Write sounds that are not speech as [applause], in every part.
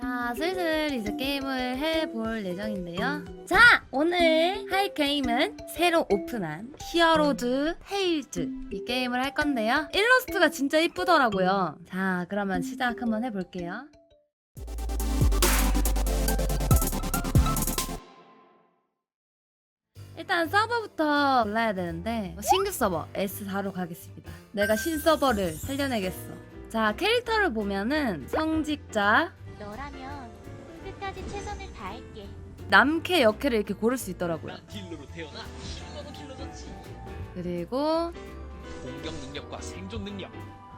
자, 슬슬 이제 게임을 해볼 예정인데요. 자, 오늘 할 게임은 새로 오픈한 히어로즈 테일즈 이 게임을 할 건데요. 일러스트가 진짜 이쁘더라고요. 자, 그러면 시작 한번 해볼게요. 일단 서버부터 골라야 되는데 신규 서버 S4로 가겠습니다. 내가 신 서버를 살려내겠어. 자, 캐릭터를 보면은 성직자, 너라면 끝까지 최선을 다할게. 남캐 역캐를 이렇게 고를 수 있더라고요. 난 딜러로 태어나 킬러도 킬러졌지. 그리고 공격 능력과 생존 능력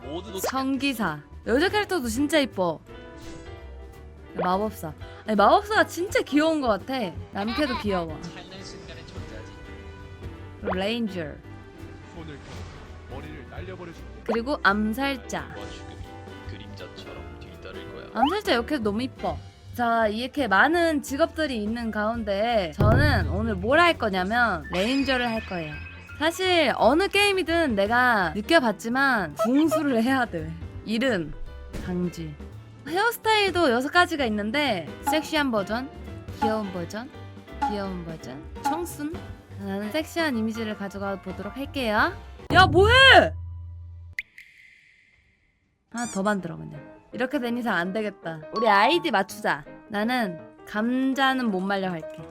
모두 놓 성기사. 여자 캐릭터도 진짜 이뻐. 마법사. 아니, 마법사가 진짜 귀여운 것 같아. 남캐도 귀여워. 찰나의 순간에 존재하지. 그리고 레인저. 손을 펴 머리를 날려버려 줄게. 그리고 암살자. 와 죽음 암살자 역캐도 너무 이뻐. 자, 이렇게 많은 직업들이 있는 가운데 저는 오늘 뭘 할 거냐면 레인저를 할 거예요. 사실 어느 게임이든 내가 느껴봤지만 궁수를 해야 돼. 이름, 강지. 헤어스타일도 여섯 가지가 있는데 섹시한 버전, 귀여운 버전, 귀여운 버전, 청순. 나는 섹시한 이미지를 가져가 보도록 할게요. 야, 뭐해? 하나 더 만들어 그냥. 이렇게 된 이상 안 되겠다. 우리 아이디 맞추자. 나는 감자는 못 말려 할게.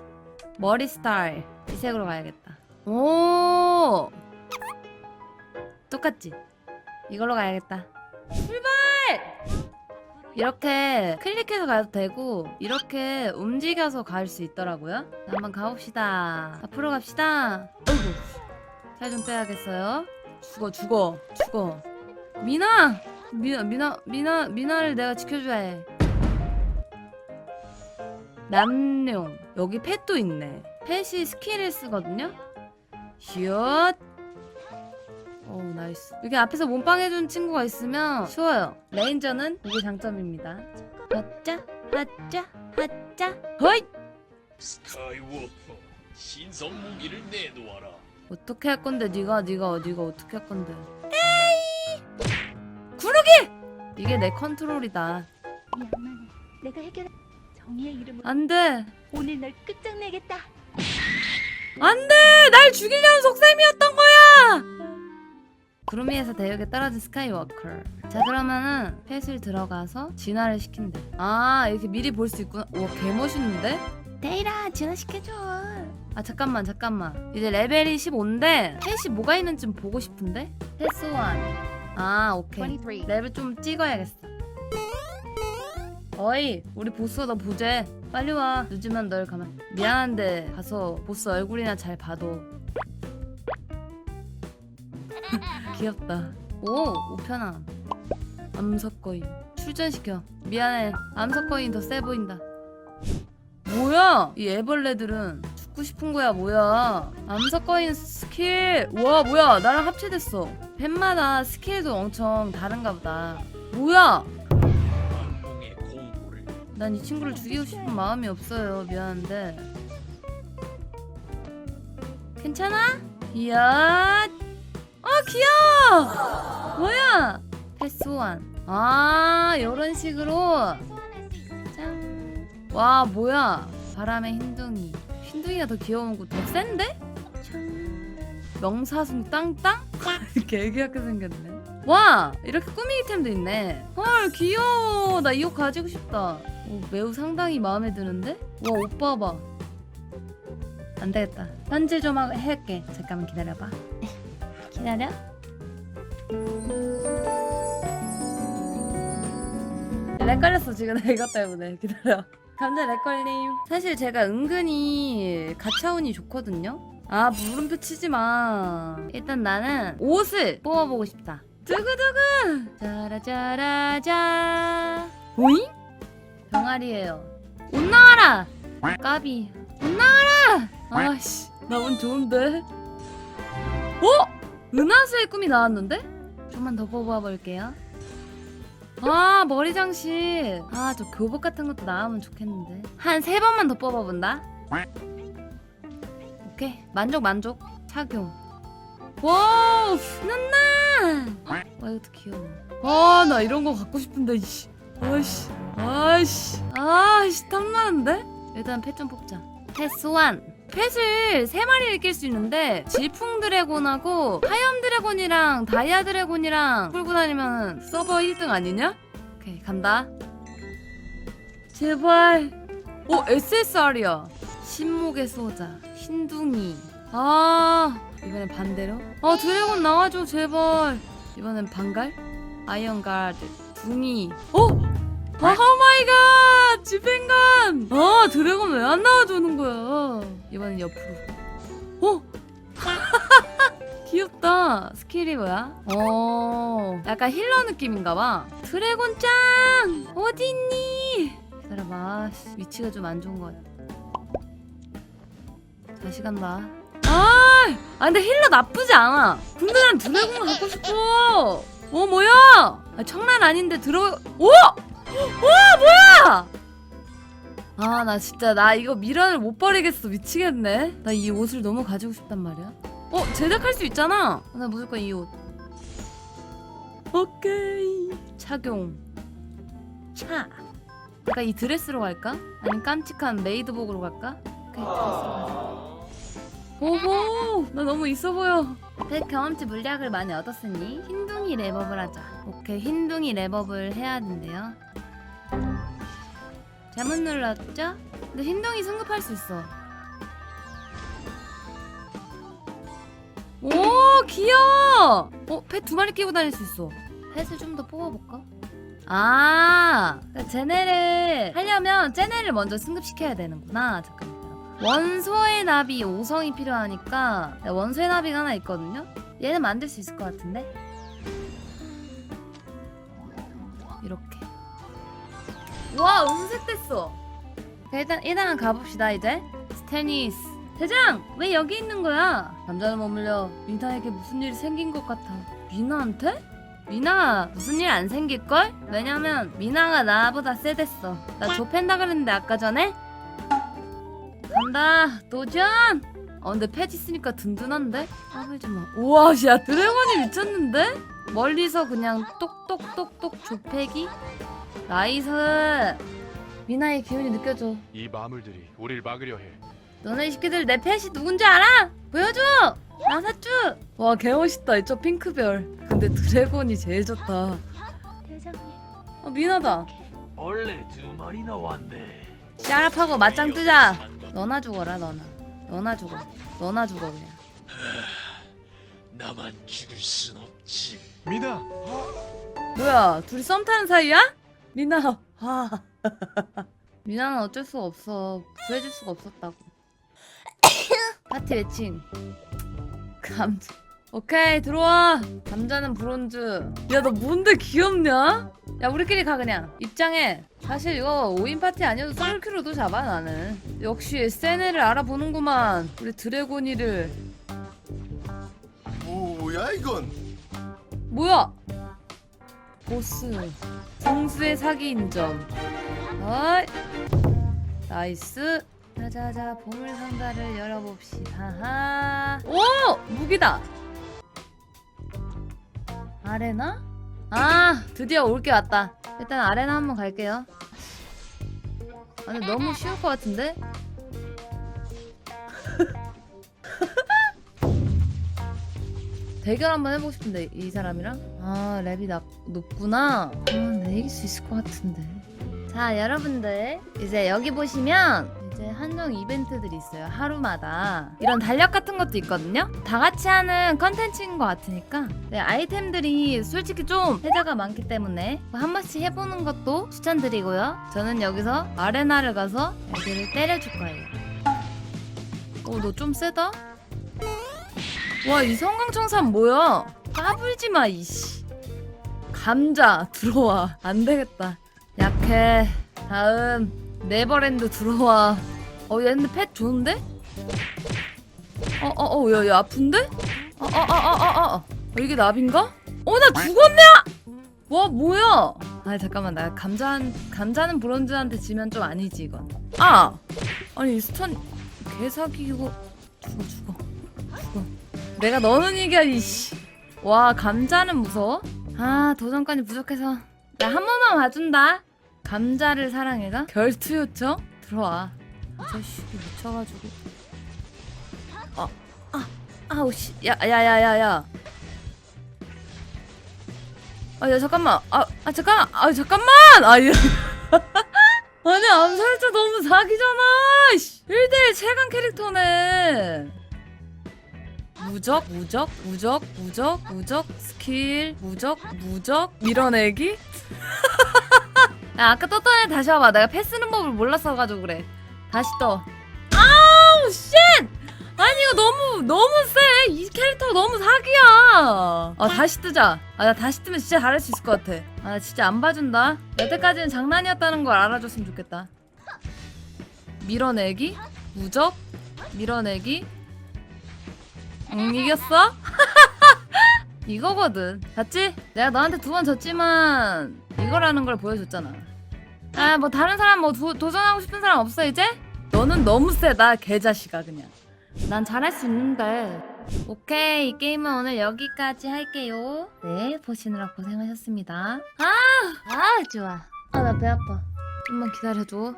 머리 스타일 이 색으로 가야겠다. 오 똑같지? 이걸로 가야겠다. 출발! 이렇게 클릭해서 가도 되고 이렇게 움직여서 갈 수 있더라고요. 자, 한번 가봅시다. 앞으로 갑시다. 어이구 살 좀 빼야겠어요. 죽어 죽어 죽어. 미나 미나 미나 미나 미나를 내가 지켜줘야 해. 남룡 여기 펫도 있네. 펫이 스킬을 쓰거든요. 슛. 오 나이스. 여기 앞에서 몸빵 해준 친구가 있으면 쉬워요. 레인저는 이게 장점입니다. 하짜 하짜 하짜 허이. 스카이워커 신성 무기를 내놓아라. 어떻게 할 건데 네가 네가 네가 어떻게 할 건데? 구르기 이게 내 컨트롤이다. 이 악마는 내가 해결. 정의의 이름으로 안 돼 오늘 널 끝장내겠다. 안 돼 날 죽이려는 속셈이었던 거야. 구름이에서 대역에 떨어진 스카이워커. 자 그러면은 펫을 들어가서 진화를 시킨대. 아 이렇게 미리 볼 수 있구나. 와 개멋있는데? 데이라 진화 시켜줘. 아 잠깐만 잠깐만. 이제 레벨이 15인데 펫이 뭐가 있는지 좀 보고 싶은데? 패스 원. 아 오케이. 23. 레벨 좀 찍어야겠어. 어이, 우리 보스가 너 보재. 빨리 와. 늦으면 널 가만. 미안한데 가서 보스 얼굴이나 잘 봐도. [laughs] 귀엽다. 오, 우편함. 암석거인. 출전시켜. 미안해. 암석거인 더 세 보인다. 뭐야? 이 애벌레들은 죽고 싶은 거야, 뭐야? 암석거인 스킬. 와, 뭐야? 나랑 합체됐어. 팬마다 스킬도 엄청 다른가 보다. 뭐야? 악몽의 공포를 난 이 친구를 죽이고 싶은 마음이 없어요. 미안한데. 괜찮아? 이야. 아 귀여워. 뭐야? 패스원. 아 이런 식으로. 짠. 와 뭐야? 바람의 흰둥이. 흰둥이가 더 귀여운 거더 센데? 명사순 땅땅? [laughs] 개귀엽게 생겼네. 와 이렇게 꾸미기 템도 있네. 헐 귀여워. 나 이거 가지고 싶다. 오, 매우 상당히 마음에 드는데? 와 오빠 봐. 안 되겠다. 편지 좀 하- 할게. 잠깐만 기다려봐. [laughs] 기다려. 렉 걸렸어 지금 [laughs] 나 이것 때문에 기다려. 감자 렉 걸림. 사실 제가 은근히 가차운이 좋거든요. 아 물음표 치지 마. 일단 나는 옷을 뽑아보고 싶다. 두구두구. 짜라짜라자. 오잉? 병아리예요. 옷 나와라. 까비. 옷 나와라. 아씨 나 운 좋은데. 어? 은하수의 꿈이 나왔는데? 좀만 더 뽑아볼게요. 아 머리 장식. 아 저 교복 같은 것도 나오면 좋겠는데. 한 세 번만 더 뽑아본다. 오케이 만족 만족 착용. 와우 신난나. 와 이것도 귀여워. 아나 이런 거 갖고 싶은데 이씨. 아이씨 아이씨 아이씨 탐나는데? 일단 펫 좀 뽑자 펫 소환 펫을 세 마리를 낄 수 있는데 질풍 드래곤하고 하염 드래곤이랑 다이아 드래곤이랑 끌고 다니면 서버 1등 아니냐? 오케이 간다 제발 오 SSR이야 신목의 소자 흰둥이. 아 이번엔 반대로? 아 드래곤 나와줘 제발. 이번엔 반갈? 아이언 가드 둥이. 어? 아 오마이갓! 집행관! 아 드래곤 왜 안 나와주는 거야? 이번엔 옆으로. 어? [laughs] 귀엽다. 스킬이 뭐야? 어 약간 힐러 느낌인가봐. 드래곤 짱! 어딨니? 기다려봐. 씨, 위치가 좀 안 좋은 것 같아 다시 간다. 아, 아 근데 힐러 나쁘지 않아. 근데 난 드래곤 갖고 싶어. 어 뭐야? 아, 청란 아닌데 들어 오! 와 뭐야? 아 나 진짜 나 이거 미련을 못 버리겠어. 미치겠네. 나 이 옷을 너무 가지고 싶단 말이야. 어 제작할 수 있잖아. 나 무조건 이 옷. 오케이. 착용. 차. 약간 이 드레스로 갈까? 아니면 깜찍한 메이드복으로 갈까? 오케이 드레스로 가자 오호 나 너무 있어 보여 펫 경험치 물약을 많이 얻었으니 흰둥이 랩업을 하자 오케이 흰둥이 랩업을 해야 된대요 잘못 눌렀죠? 근데 흰둥이 승급할 수 있어 오 귀여워 어? 펫 두 마리 끼고 다닐 수 있어 펫을 좀 더 뽑아볼까? 아 그러니까 쟤네를 하려면 쟤네를 먼저 승급시켜야 되는구나 잠깐만 원소의 나비 5성이 필요하니까 원소의 나비가 하나 있거든요. 얘는 만들 수 있을 것 같은데? 이렇게. 와 은색 됐어. 일단 일단 가봅시다 이제. 스테니스. 대장! 왜 여기 있는 거야? 남자는 머물려 미나에게 무슨 일이 생긴 것 같아? 미나한테? 미나가 무슨 일 안 생길걸? 왜냐면 미나가 나보다 세댔어. 나 좁힌다 그랬는데 아까 전에 간다 도전 어 근데 패지 있으니까 든든한데? 까불 좀마 우와 야 드래곤이 미쳤는데? 멀리서 그냥 똑똑똑똑 좁패기 나이스 미나의 기운이 느껴져 이 마물들이 우릴 막으려 해. 너네 새끼들 내 펫이 누군지 알아? 보여줘! 나사쭈! 와 개멋있다 저 핑크별 근데 드래곤이 제일 좋다 대장님 어 미나다 원래 두 마리나 왔네. 샤랍하고 맞짱 뜨자 너나 죽어라 너나. 너나 죽어. 너나 죽어 그냥. 나만 죽일 순 없지. 미나, 뭐야 둘이 썸 타는 사이야? 미나 아. [laughs] 미나는 어쩔 수가 없어. 구해줄 수가 없었다고. [coughs] 파티 외칭. 감자. 오케이 들어와. 감자는 브론즈. 야 너 뭔데 귀엽냐? 야 우리끼리 가 그냥. 입장해 사실 이거 5인 파티 아니어도 솔큐로도 잡아 나는. 역시 세네를 알아보는구만 우리 드래곤이를. 뭐야 이건? 뭐야? 보스. 정수의 사기 인 점. 어이. 나이스. 자자자 보물 상자를 열어봅시다. 하하. 오! 무기다! 아레나? 아 드디어 올 게 왔다. 일단 아레나 한번 갈게요 아 근데 너무 쉬울 것 같은데? 대결 한번 해보고 싶은데 이 사람이랑? 아 랩이 나, 높구나. 아, 내 이길 수 있을 것 같은데. 자 여러분들 이제 여기 보시면 이제 한정 이벤트들이 있어요 하루마다 이런 달력 같은 것도 있거든요 다 같이 하는 컨텐츠인 것 같으니까 네, 아이템들이 솔직히 좀 혜자가 많기 때문에 한 번씩 해보는 것도 추천드리고요 저는 여기서 아레나를 가서 애들을 때려줄 거예요 어 너 좀 세다? 와 이 성강청산 뭐야? 까불지 마 이씨. 감자 들어와 안 되겠다. 약해. 다음 네버랜드 들어와. 어 얘네 펫 좋은데? 어 어어야야 야, 아픈데? 어 어 어 어 어 어, 이게 나비인가? 어 나 죽었냐? 와 뭐야? 아 잠깐만 나 감자 감자는 브론즈한테 지면 좀 아니지 이건. 아 아니 스턴 개사기고 죽어 죽어 죽어. 내가 너는 이겨 이씨 와 감자는 무서워? 아 도전까지 부족해서 나 한 번만 봐준다. 감자를 사랑해가? 결투 요청? 들어와. 아저씨 미쳐가지고. 아, 아, 아우 씨, 야, 야, 야, 야, 야. 아, 야 잠깐만. 아, 아 잠깐. 아, 잠깐만. 아, 이 [laughs] 아니 암살자 너무 사기잖아. 1대1 최강 캐릭터네. 무적, 무적, 무적, 무적, 무적, 스킬, 무적, 무적, 밀어내기? [laughs] 야, 아까 떴던 애 다시 와봐. 내가 패 쓰는 법을 몰랐어가지고 그래. 다시 떠. 아우, 쉣! 아니, 이거 너무, 너무 세. 이 캐릭터 너무 사기야. 아, 다시 뜨자. 아, 나 다시 뜨면 진짜 잘할 수 있을 것 같아. 아, 나 진짜 안 봐준다. 여태까지는 장난이었다는 걸 알아줬으면 좋겠다. 밀어내기? 무적? 밀어내기? 응, 이겼어? [laughs] 이거거든. 봤지? 내가 너한테 두 번 졌지만 이거라는 걸 보여줬잖아. 아, 뭐 다른 사람 뭐 도, 도전하고 싶은 사람 없어 이제? 너는 너무 세다 개자식아 그냥. 난 잘할 수 있는데. 오케이 이 게임은 오늘 여기까지 할게요. 네 보시느라 고생하셨습니다. 아, 아 좋아. 아 나 배 아파. 좀만 기다려줘.